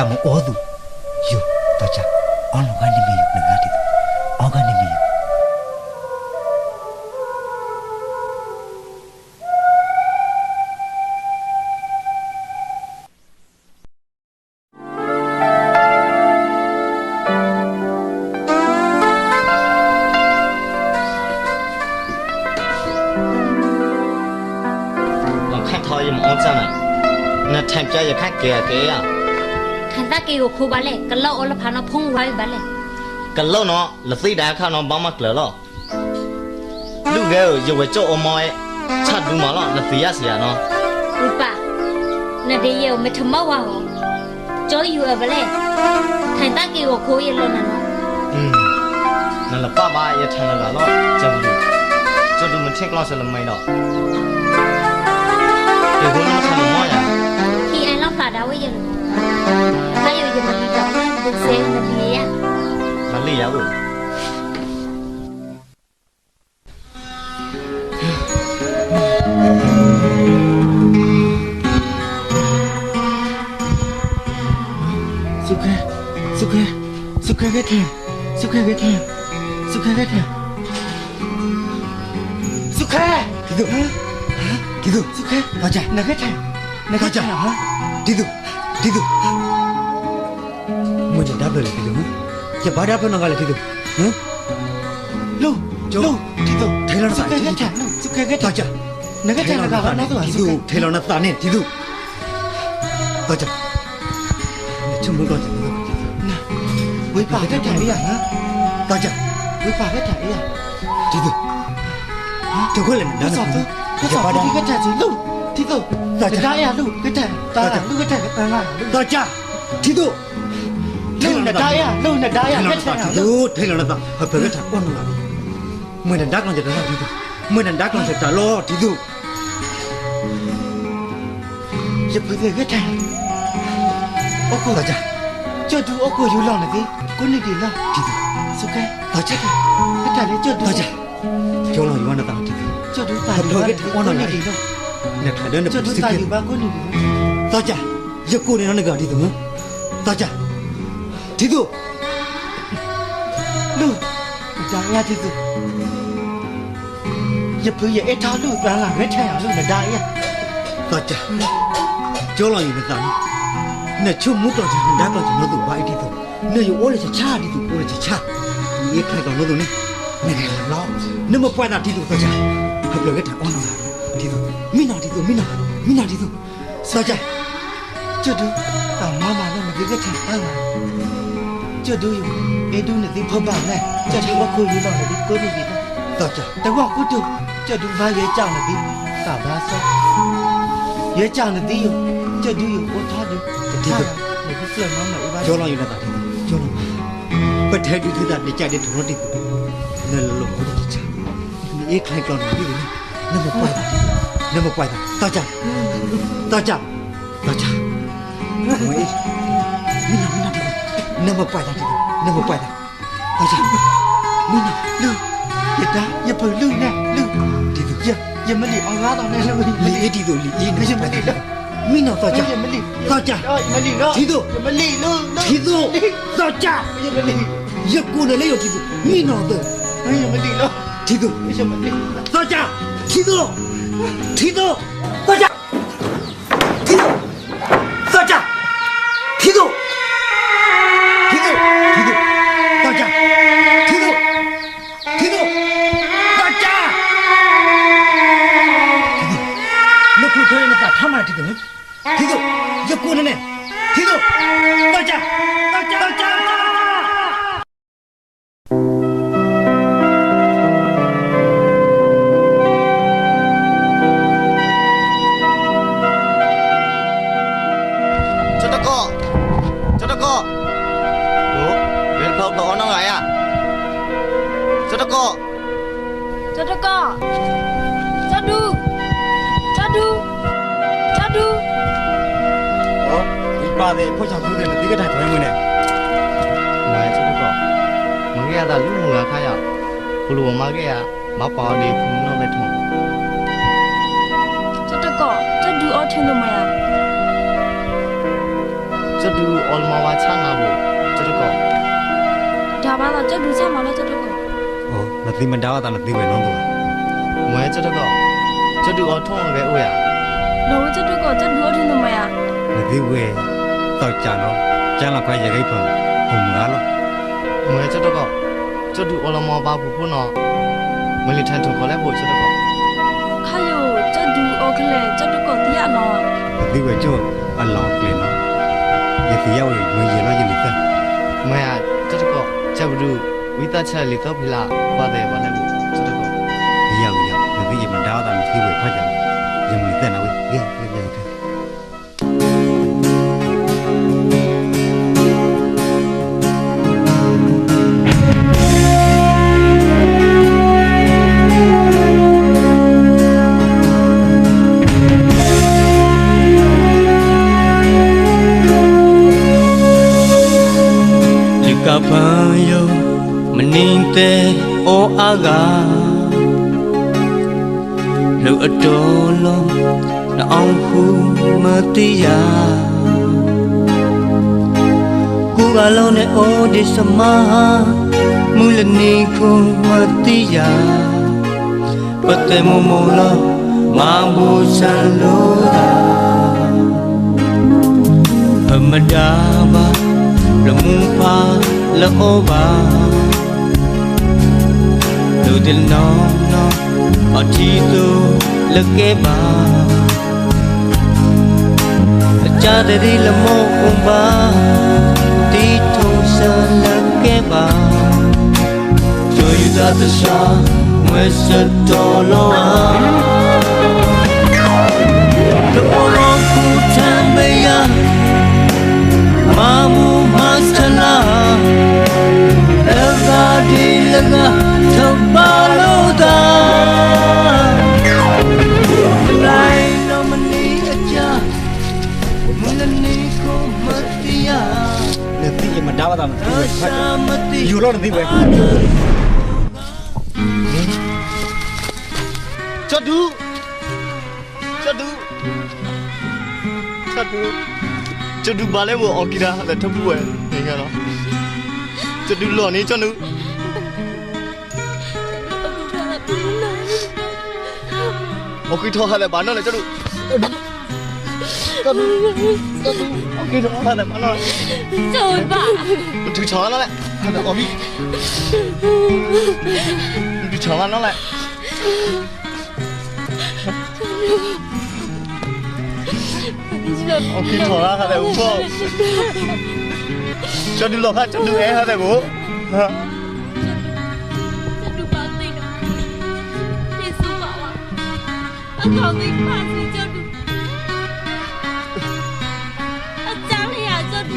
င်းနဲ့ကန်ပြမအောသူယောတော့ချအောင်းလောကနေမီယောငါတိအောင်းကနေမီယော我看 တီကိုခိုးပါလေကလောက်အလဖာနော်ဖုံးဝိုင်းပါလေကလောက်နော်လသိတာခါနော်ဘာမှကလောလူငယ်ကိုရွယ်ကြော့အမောရဲ့ချတ်လူမလားလသိရစီရနော်ဥပနဒေးရဲ့မထမောက်ဝါဟောကြောယူရပါလေထိုင်တက်ကေကိုခိုးရလို့နော်อืมนั่นละป้าบายะทันละล่ะจําดูจะดูมันเทคลอสละไม่เนาะเดี๋ยวกูมาทําหม้ออ่ะพี่ไอ้ลอกฝาดาไว้ยัง Malayo yung makita ko. Bukse, nagliya. Maliya ko. Sukha, Sukha, Sukha Gatim, Sukha Gatim, Sukha Gatim. Sukha! Kidu, Kidu, Sukha, Raja, Nagatim, Nagatim, Kidu, Kidu. ရှင်ဒါဘယ်လိုဖြစ်လို့နော်ရဘာဒါဘယ်နှကလည်းဖြစ်လို့နော်လို့လို့ဒီတော့ထိုင်လာတာထိုင်လာလို့စကဲကဲတာချာနဂတ်ချာနဂါဘာနာတော့ဒီတော့ထိုင်လာတာနဲ့ဒီတော့တော့ချာချုံလို့တော့နာဝေးပါတဲ့ထိုင်ရနော်တော့ချာဝေးပါတဲ့ထိုင်ရဒီတော့တခွက်လည်းနာတော့တော့ဘာဒါကတ်ချာစီလို့ဒီတော့ဒါရရလို့ကတ်ချာတာလူကတ်ချာတန်လာတော့ချာဒီတော့ 나다야 너 나다야 너 대려나다 앞에 다 꽂는다 뭐는 닥는 데다 디도 뭐는 닥는 데다 로 디도 이제 벌써 그때 어고 가자 저도 어고 유라는데 꼬니디라 디도 속에 다치게 그때래 저도 가자 저로 유한다 디도 저도 다 로게 오늘 디도 내 다른 저도 다 유바 꼬니디 다자 이제 꼬니는 거 디도 다자 ဒီသူတော့ကြဒီသူလူဒါရဒီသူရပရအထားလူပန်းလာရထဲရလူနဲ့ဒါရတော့ကြကျော်လောယူနေတာနဲ့ချုံမှုတော့ကြဒါတော့ကျွန်တော်တို့ဘာအတီသူနေရအိုးလေချာဒီသူအိုးလေချာဒီခိုင်ကောင်လို့နေနေနေလောနမပွားတာဒီသူတော့ကြဟပ်လို့ကတာအော်နော်ဒီသူမိနာဒီသူမိနာမိနာဒီသူစောကြကျွတ်တူတာမမလည်းမဒီကတဲ့အားလာကျွတ်တူယူအေဒူ နဲ့ဒီဖပါနဲ့ကျွတ်တူအကိုယူလောက်နေဒီကိုနေဒီတော့ကြတကွာကုတုကျတူဘာရဲကြောက်နေသည်တာဘာဆောရဲကြောက်နေသည်ကျတူရကိုထားတယ်ဒီကဒီဖလက်မမအေးပါကျော်လောယူနေတာဒီကျော်လောပထဲဒီသူတာနေကြတဲ့ဒရောဒီသူနေလို့ကိုဒီချာဒီခိုင်ကောင်နေဒီနမပွားတာနမပွားတာတော့ကြတော့ နမပွားတာဒီနမပွားတာအချာမင်းနာလူရတာရဖလူနဲ့လူဒီသူရရမလီအောင်ကားတော့နဲ့လူမလီလီအဒီသူလီအင်းနေမလီမင်းနာတော့ကြရမလီတော့ကြမလီတော့ရမလီလူဒီသူတော့ကြရမလီရကူနေလေဒီသူမင်းနာတော့ရမလီတော့ဒီသူရမလီတော့ကြဒီသူဒီသူတော့ကြ ခွက်ချောက်ထိုးတယ်ဒီကတိုင်ဘိုင်းဝင်နဲ့မိုင်းချက်တော့မငယ်ရတာလူငါခါရဘလိုမငယ်ရမပါနေဘူးနော်မထုံချက်တော့ချက်ဒူအော်ထင်းလို့မရချက်ဒူအော်မဝါချငါဘူးချက်တော့ဒါပါတော့ချက်ဒူချက်မလို့ချက်တော့ဟောမသိမတားတာမသိပဲနော်သူမိုင်းချက်တော့ချက်ဒူအော်ထုံးငယ်ဦးရလောချက်တော့ချက်ဒူအော်ထင်းလို့မရမသိဘူး တော့ကြံတော့ကြံလာခွဲရခိုင်ဖုံဘုံကားလို့ငွေချက်တော့ကျတူအလမောပါဘူးဖို့နော်မလီထန်ထုတ်ခေါ်လဲပို့ချက်တော့ခါယိုကျတူအော်ကလဲကျတူကိုတရားနော်ဒီဝဲကျိုးအလောက်ကလေးနော်ရတိရောက်ရင်ငွေရလို့ရလိမ့်မယ်မရကျတူကိုချက်ဘူးဝိတချက်လေးတော့ဖလာပါတယ်ပါလဲပို့ချက်တော့ရရောက်ရောက်ဒီရမဒါတာမသိဝဲဖတ်ကြရမွေတဲ့နော်ဝေး ပြပြခါဒီကပန်ယမနင်းတဲ့အိုအာကလူအတော်လုံးနှအောင်ခုမတိရကိုယ်ကလုံးနဲ့အိုဒီစမမူလနေခုမတိရပတ်တယ်မမလောမဘူဆန်လို့သာအမဒါပါလမှုပါ လောပါလူ del no no အထီတူလကေပါအကြတဲ့လမောဥပါတီထုံဆလကေပါချိုယူတာတရှာမွေစတော်လောလော တနာထောက်ပါလို့သာနိုင်တော့မနေအကြမနနေကိုမတရားလက်သိရမဒါပါတာမသိဘူးဖတ်ယူလို့မသိဘူးချတူချတူချတူချတူဘာလဲမော်အော်ကီဒါလက်ထပ်ဘူးဝဲနေရတော့ချတူလော်နေချတူ ချောင်းနော်လဲဟာလည်းအော်ဘီတူချောင်းနော်လဲအော်ကီထောဟာလည်းဦးဖို့ကျွတ်တူလော်ဟာကျွတ်တူအဲဟာလည်း အကောင်းကြီးပါစီကျတူအချမ်းရကျတူ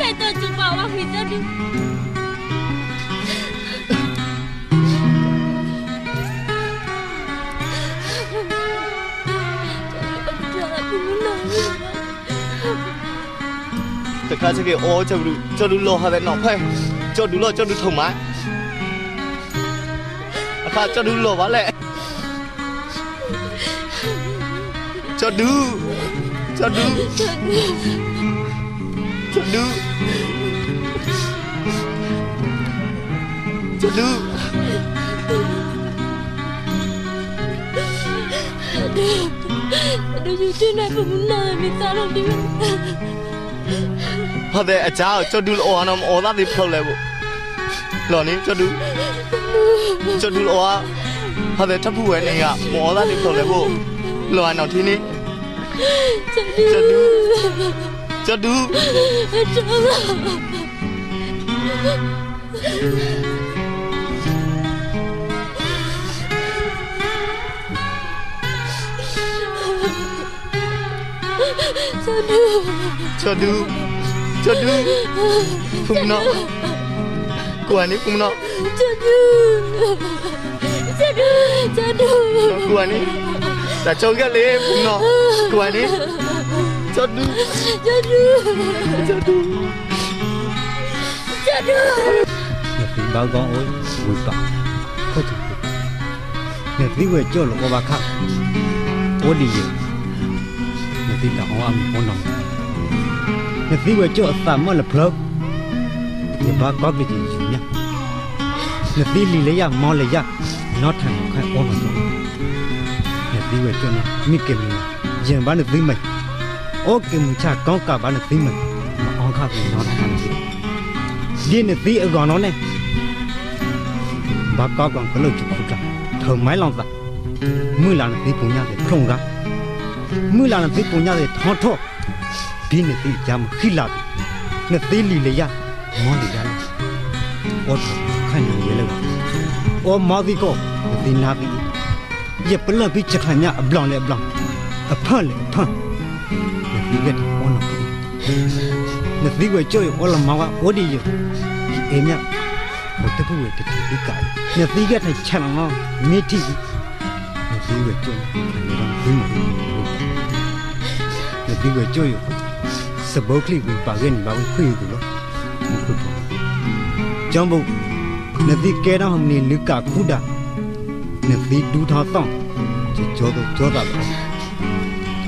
လက်တော့ကျပါဝါဟိကျတူကျတခါချကေအော်ချဘူးကျွ တ်တူလော်ဟာလည်းနော်ဖဲကျွတ်တူလော်ကျွတ်တူထုံမိုင်းအခါကျွတ်တူလော်ပါလေကျွတ်တူကျွတ်တူကျွတ်တူကျွတ်တူတို့ယူတင်နေပုံနာမိသားတော်ဒီဟာတဲ့အချာကျွတ်တူလော်အောင်အော်သားဒီဖောက်လဲဘူးလော်နေကျွတ်တူကျွတ်တူလော်ဟာတဲ့ထပ်ဖို့ဝဲနေကမော်သားဒီဖောက်လဲဘူး လော်အောင်ထင်းနေကျတူကျွတ်တူကျတူကျွတ်တူကျွတ်တူဖုံနော်ကိုကနေဖုံနော်ကျတူကျတူကျတူကိုကနေ แต่จงก็เลยผมเนาะกลัวนี้จะดูจะดูจะดูจะดูเนี่ยพี่บ้ากองโอ้ยวุ้ยปากโคตรเนี่ยพี่เวเจ้าหลวงบาค่ะโอ้ดีอยู่เนี่ยพี่ดอกอ้อมโอ้น้องเนี่ยพี่เวเจ้าสามเมื่อละเพลิกเนี่ยบ้าก็ไปดีอยู่เนี่ยเนี่ยพี่ลีเลยยะมอเลยยะนอทันของใครโอ้น้อง liwe jona mikke mi jen ba ne vimai o ke mu cha kaung ka ba ne vimai ma ong kha ko na ta ni di ne ti a gon no ne ba ka kaung ko lo chu khu ka thau mai long ta mu la ne ti pu nya de phong ga mu la ne ti pu nya de thon tho di ne ti jam khi la ne ti li le ya mon li ya lo o khan ni le lo o ma vi ko ti na vi ye pala bi chakhanya ablang le ablang aphan le aphan le bi get on up le bi we choy ola mawa odi ye emya otapu we te bi kai le bi get na chan no mi ti le bi we choy le bi mo le bi we choy sabokli we pagen ba we khu yu lo jambu နတိကဲတော့ဟမနီလူကခုဒနတိဒူထာတောင်း ကျော်တော့ကျော်တာပါ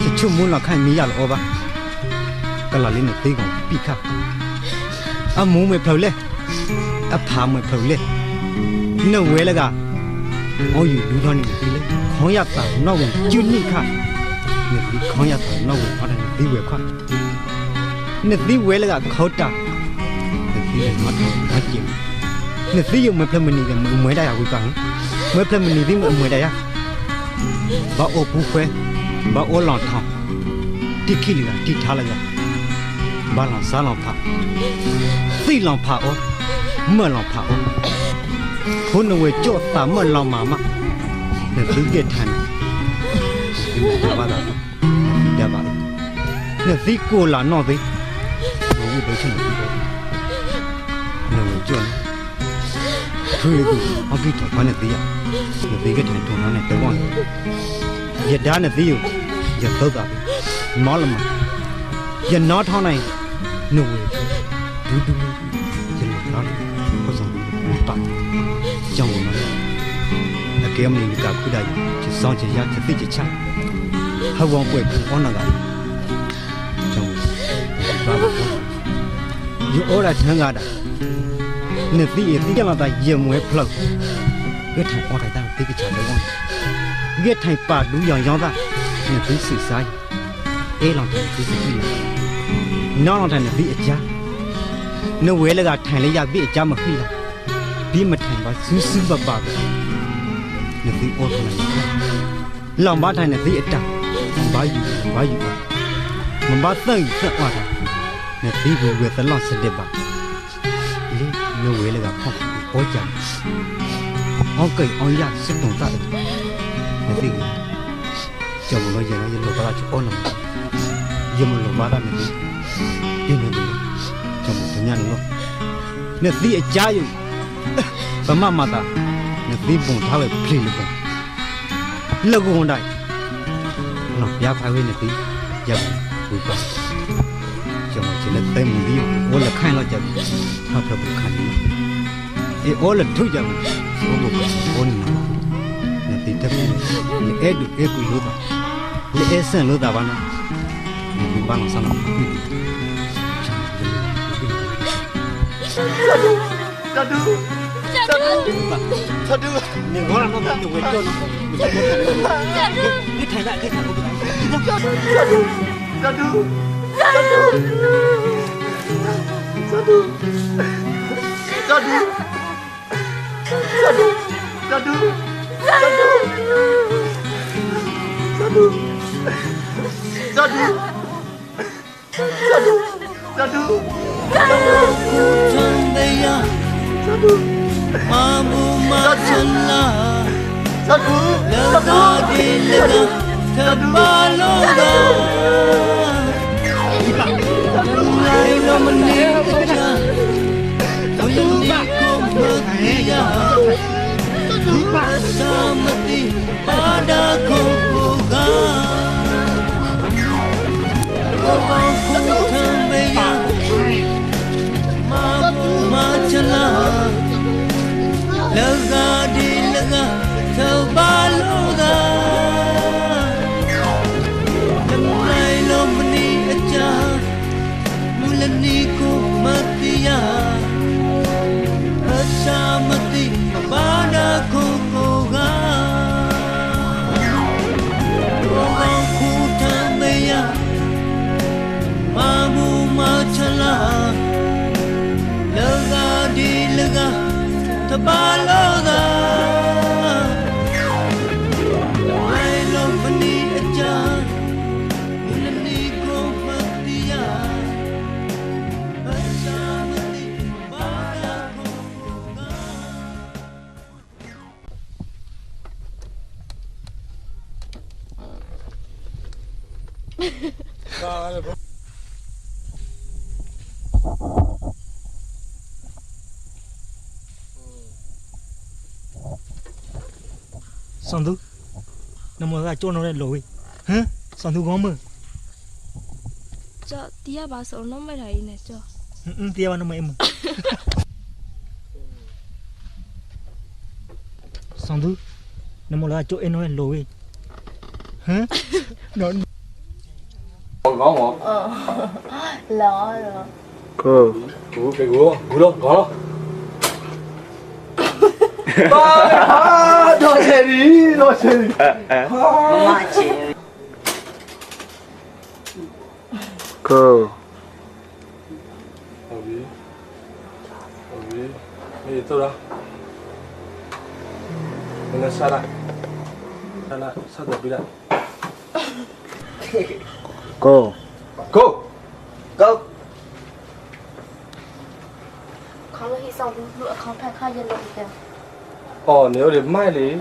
ချေချုံမလာခိုင်မရလောပါကလာလေးနတိကောင်ပိခအမုံမဖလဲအဖာမဖလဲနဝဲလကအော်ယူဒူထားနေပြီလေခေါင်းရတာနောက်ဝင်ကျွနိခနတိခေါင်းရတာနောက်ဝင်အဲ့ဒါဒီဝဲခွာနှစ်သီးဝဲလကခေါတာနှစ်သီးလည်းမတ်မကြည့်နှစ်သီးရုံမဖလမနီကမွေးတရဝိပန်းမဖလမနီဒီမမွေးတရ ဘာအိုဘူးခွဲဘာအိုလောင်ထောင်းတိကိလီကတိထားလိုက်ရဘာလောင်စားလောင်ဖာသိလောင်ဖာအောမလောင်ဖာအောဘုန်းဝဲကြော့တာမလောင်မာမဒါသူကထန်ဒီမှာပါလားရပါလားဒါသိကိုလာနော်သေးဘုန်းကြီးပဲရှိနေတယ်နော်ကြော့ ထွေးသူအကိတော်ဘာနဲ့သေးရမသေးခဲ့တဲ့ထုံနာနဲ့တော့ရဒါနဲ့သေးကိုရတော့တာမောလမရနောထောင်းနိုင်နိုဝေဒူဒူရနောကိုဆောင်ပါကြောင်းမလားအကဲမနေကခုဒါချစ်ဆောင်ချင်ရချစ်သိချင်ချဟောင်းဝပွဲခေါင်းနာကကြောင်းပါဘာရောရာထန်းကားတာ နေသီးသီးကလာတာရေမွဲဖလောက်ကထိုင်အော်ထိုင်တာတိကချတယ်ဝန်ကထိုင်ပါလူရောင်ရောင်းတာနေသီးစစ်စားအေးလောင်တယ်ဒီစစ်ကြီးနောင်လောင်တယ်နေသီးအကြနဝဲလကထိုင်လေးရသီးအကြမခိလားဒီမထိုင်ပါစူးစူးပပပဲနေသီးအော်ထိုင်လောင်ပါထိုင်နေသီးအတာဘာယူဘာယူပါမမသန့်သန့်သွားတာ ne bibu we the loss de ba 又回来个胖子，我讲，我给俺家是弄大的，那这个叫我老爷老爷老爸去熬了，也没老爸那边，也没的，叫我怎样了？那自己加油，爸妈妈的，那自己帮他们赔了吧，那个问题，那别开会那自己也不会吧，叫我现在再没理由。 โอ้ละคันละจับพระพระบุคันนี่เอโอ้ละทุจับโอ้บ่โอ้นี่นะติตะมุเอดุเอกุโลบาเอเซนโลดาบานะဒီဘာလို့ဆန္ဒတဒူတဒူတဒူနင်ငေါ်ရနော်တဒူဝေကျော်နော်တဒူဒီထိုင်လိုက်ခဲ့တာကိုဒီတော့တဒူတဒူတဒူ လကသဘာလောကလိုက်လို့မနေချာဘုရင်ဒီကိုမတိယာ Ayaw na manligo na Ang hindi ko mag-iyak Kasama ti pada kong follow ဆောင်သူနမောကကြောနော်တဲ့လော်ဝေးဟမ်ဆောင်သူကောင်းမကြောတီးရပါစုံလုံးမဲ့တာကြီးနဲ့ကြောဟွန်းတရားနမေမဆောင်သူနမောလာကြောအင်းနော်တဲ့လော်ဝေးဟ မ်နော်ဟုတ်ပြီဟုတ်ပြီအေးတော့လားမင်းစားလားစားလားစားတော့ပြီလားကို Go ကောခေါင်းလေးဆောင်ဘူးလူအခေါင်းထ 哦，你有点卖力。